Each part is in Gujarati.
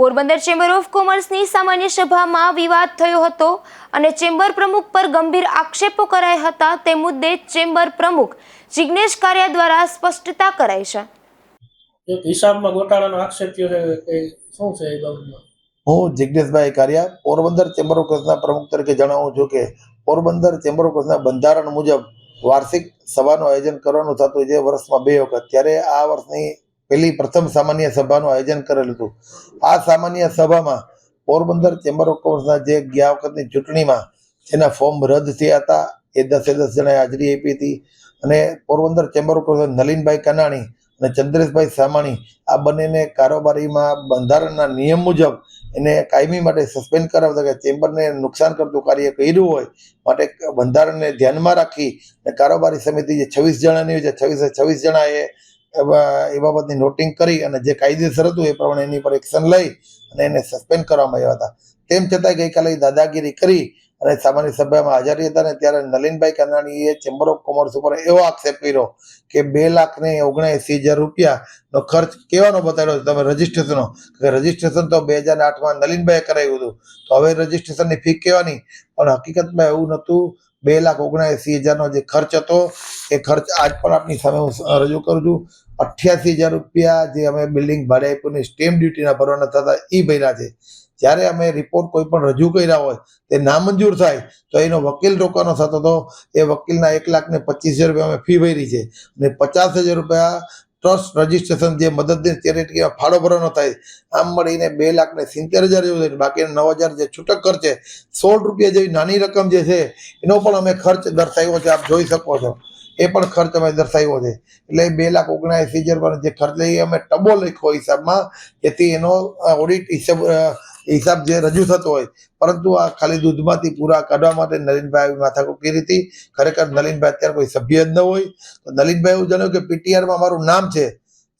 પોરબંદર ચેમ્બર ઓફ કોમર્સની સામાન્ય સભામાં વિવાદ થયો હતો અને ચેમ્બર પ્રમુખ પર ગંભીર આક્ષેપો કરાયા હતા. તે મુદ્દે ચેમ્બર પ્રમુખ જિગ્નેશ કારિયા દ્વારા સ્પષ્ટતા કરાઈ છે. એક હિસાબમાં ગોટાળાનો આક્ષેપ થયો છે કે શું છે એ બાબતમાં? હું જિજ્ઞેશભાઈ કારિયા પોરબંદર ચેમ્બર ઓફ કોમર્સના પ્રમુખ તરીકે જણાવું છું કે પોરબંદર ચેમ્બર ઓફ કોમર્સના બંધારણ મુજબ વાર્ષિક સભાનું આયોજન કરવાનું થતું જે વર્ષમાં બે વખત. ત્યારે આ વર્ષની પહેલી પ્રથમ સામાન્ય સભાનું આયોજન કરેલું હતું. આ સામાન્ય સભામાં પોરબંદર ચેમ્બર ઓફ કોમર્સના જે ગયા વખતની ચૂંટણીમાં જેના ફોર્મ રદ થયા હતા, એ દસે દસ જણાએ હાજરી આપી હતી. અને Porbandar chamber of commerce નલિનભાઈ Kanani અને ચંદ્રેશભાઈ સામાણી આ બંનેને કારોબારીમાં બંધારણના નિયમ મુજબ એને કાયમી માટે સસ્પેન્ડ કરાવતા કે ચેમ્બરને નુકસાન કરતું કાર્ય કર્યું હોય માટે બંધારણને ધ્યાનમાં રાખી અને કારોબારી સમિતિ જે છવ્વીસ જણાની હોય છે છવ્વીસે છવ્વીસ જણાએ એ બાબતની નોટિંગ કરી અને જે કાયદેસર હતું એ પ્રમાણે એની પર એક્શન લઈ અને એને સસ્પેન્ડ કરવામાં આવ્યા હતા. તેમ છતાં ગઈકાલે દાદાગીરી કરી અને સામાન્ય સભામાં હાજરી હતા ને ત્યારે નલિનભાઈ કાનાણીએ ચેમ્બર ઓફ કોમર્સ ઉપર એવો આક્ષેપ કર્યો કે બે લાખ ને ઓગણએસી હજાર રૂપિયાનો ખર્ચ કેવાનો બતાવ્યો તમે રજીસ્ટ્રેશનનો, કે રજીસ્ટ્રેશન તો બે હજાર આઠમાં નલિનભાઈએ કરાવ્યું હતું. તો હવે રજીસ્ટ્રેશનની ફી કહેવાની પણ હકીકતમાં એવું નહોતું બે લાખ ઓગણએસી હજારનો જે ખર્ચ હતો, એ ખર્ચ આજ પણ આપની સામે હું રજૂ કરું છું. અઠ્યાસી હજાર રૂપિયા જે અમે બિલ્ડિંગ ભાડે આપ્યું સ્ટેમ્પ ડ્યુટીના ભરવાના થતા એ ભર્યા છે. જ્યારે અમે રિપોર્ટ કોઈ પણ રજૂ કર્યા હોય, તે નામંજૂર થાય, તો એનો વકીલ રોકવાનો થતો હતો. એ વકીલના એક લાખ ને પચીસ હજાર રૂપિયા અમે ફી ભરી છે. અને પચાસ હજાર રૂપિયા ટ્રસ્ટ રજીસ્ટ્રેશન જે મદદની ચેરિટીમાં ફાળો ભરવાનો થાય. આમ મળીને બે લાખને સિત્તેર હજાર જેવું થાય. બાકીના નવ હજાર જે છૂટક ખર્ચ છે, સોળ રૂપિયા જેવી નાની રકમ જે છે, એનો પણ અમે ખર્ચ દર્શાવ્યો છે. આપ જોઈ શકો છો. એ પણ ખર્ચ અમે દર્શાવ્યો છે. એટલે બે લાખ ઓગણસી હજાર જે ખર્ચ લઈએ, અમે ટબો લખ્યો હિસાબમાં, જેથી એનો ઓડિટ હિસાબ હિસાબ જે રજૂ થતો હોય. પરંતુ આ ખાલી દૂધમાંથી પૂરા કાઢવા માટે નલિનભાઈ માથાકૂટ કરી હતી. ખરેખર નલિનભાઈ અત્યારે કોઈ સભ્ય જ ન હોય. તો નલિનભાઈ એવું જણાવ્યું કે પીટીઆરમાં મારું નામ છે.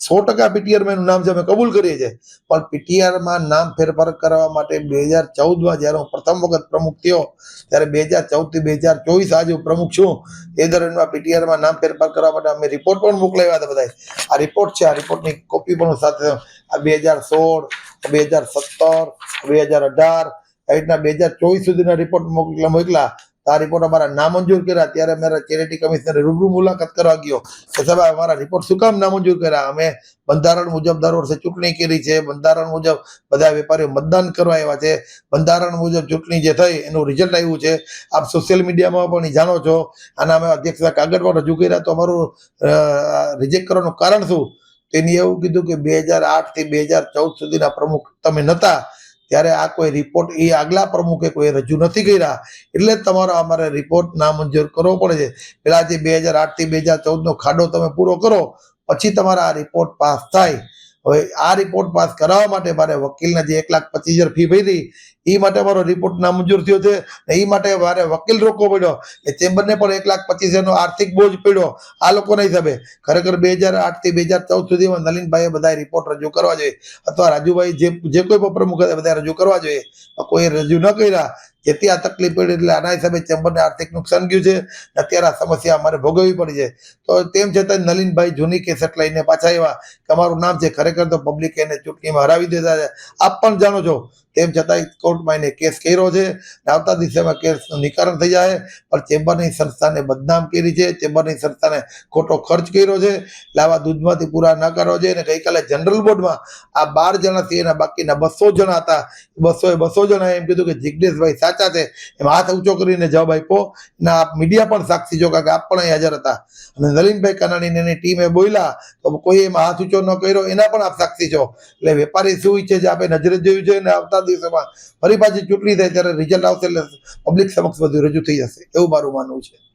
સો ટકા પીટીઆરમાં એનું નામ છે, અમે કબૂલ કરીએ છીએ. પણ પીટીઆરમાં નામ ફેરફાર કરવા માટે બે હજાર ચૌદમાં જ્યારે હું પ્રથમ વખત પ્રમુખ થયો, ત્યારે બે હજાર ચૌદથી બે હજાર ચોવીસ આજે હું પ્રમુખ છું. એ દરમિયાનમાં પીટીઆરમાં નામ ફેરફાર કરવા માટે અમે રિપોર્ટ પણ મોકલાવ્યા હતા બધા આ રિપોર્ટ છે, આ રિપોર્ટની કોપી પણ સાથે આ બે હજાર સોળ બે હજાર સત્તર, બે હજાર અઢાર આવી રીતના બે હજાર ચોવીસ સુધીના રિપોર્ટ મોકલા મોકલા આ રિપોર્ટ અમારા નામંજૂર કર્યા. ત્યારે અમે ચેરિટી કમિશનરે રૂબરૂ મુલાકાત કરવા ગયો. કે સાહેબ અમારા રિપોર્ટ શું કામ નામંજૂર કર્યા? અમે બંધારણ મુજબ દર વર્ષે ચૂંટણી કરી છે. બંધારણ મુજબ બધા વેપારીઓ મતદાન કરવા આવ્યા છે. બંધારણ મુજબ ચૂંટણી જે થઈ, એનું રિઝલ્ટ આવ્યું છે. આપ સોશિયલ મીડિયામાં પણ જાણો છો. અને અમે અધ્યક્ષના કાગળ પણ રજૂ કર્યા. તો અમારું રિજેક્ટ કરવાનું કારણ શું? તેની એવું કીધું કે બે હજાર આઠથી બે હજાર ચૌદ સુધીના પ્રમુખ તમે નહોતા ત્યારે આ કોઈ રિપોર્ટ એ આગલા પ્રમુખે કોઈ રજૂ નથી કર્યા. એટલે તમારો અમારે રિપોર્ટ નામંજૂર કરવો પડે છે. પેલા જે બે હજાર આઠથી બે હજાર ચૌદનો ખાડો તમે પૂરો કરો, પછી તમારા આ રિપોર્ટ પાસ થાય. હવે આ રિપોર્ટ પાસ કરાવવા માટે મારે વકીલના જે એક લાખ પચીસ હજાર ફી ભરી એ માટે મારો રિપોર્ટ નામંજૂર થયો છે ને એ માટે મારે વકીલ રોકવો પડ્યો. એ ચેમ્બરને પણ એક લાખ પચીસ હજારનો આર્થિક બોજ પડ્યો. આ લોકોના હિસાબે. ખરેખર બે હજાર આઠથી બે હજાર ચૌદ સુધીમાં નલિનભાઈએ બધા રિપોર્ટ રજૂ કરવા જોઈએ. અથવા રાજુભાઈ જે જે કોઈ પણ પ્રમુખ હતા બધા રજૂ કરવા જોઈએ. કોઈ રજૂ ન કર્યા. જેથી આ તકલીફ પડી એટલે આના હિસાબે ચેમ્બરને આર્થિક નુકસાન ગયું છે. અત્યારે આ સમસ્યા અમારે ભોગવવી પડી છે. તો તેમ છતાં નલિનભાઈ જૂની કેસેટ લઈને પાછા આવ્યા. કે અમારું નામ છે ખરેખર તો પબ્લિક એને ચૂંટણીમાં હરાવી દેતા છે આપ પણ જાણો છો તેમ છતાંય કોર્ટમાં એને કેસ કર્યો છે. ને આવતા દિવસેમાં કેસનું નિકારણ થઈ જાય. પણ ચેમ્બરની સંસ્થાને બદનામ કરી છે. ચેમ્બરની સંસ્થાને ખોટો ખર્ચ કર્યો છે. એટલે આવા દૂધમાંથી પૂરા ન કરવા જોઈએ અને ગઈકાલે જનરલ બોર્ડમાં આ બાર જણાથી એના બાકીના બસો જણા હતા. બસો એ બસો જણા એમ કીધું કે જિજ્ઞેશભાઈ સાચા છે. એમ હાથ ઊંચો કરીને જવાબ આપ્યો. અને આ મીડિયા પણ સાક્ષી જો કે આપ પણ અહીં હાજર હતા. અને નલિનભાઈ કનાણીને એની ટીમે બોલ્યા તો કોઈ એમાં હાથ ઊંચો ન કર્યો. એના પણ આપ સાક્ષી છો. એટલે વેપારી શું ઈચ્છે છે? આપણે નજરે જોયું છે. અને આવતા દિવસોમાં ફરી પાછી ચૂંટણી થાય ત્યારે રિઝલ્ટ આવશે એટલે પબ્લિક સમક્ષ બધું રજૂ થઈ જશે. એવું મારું માનવું છે.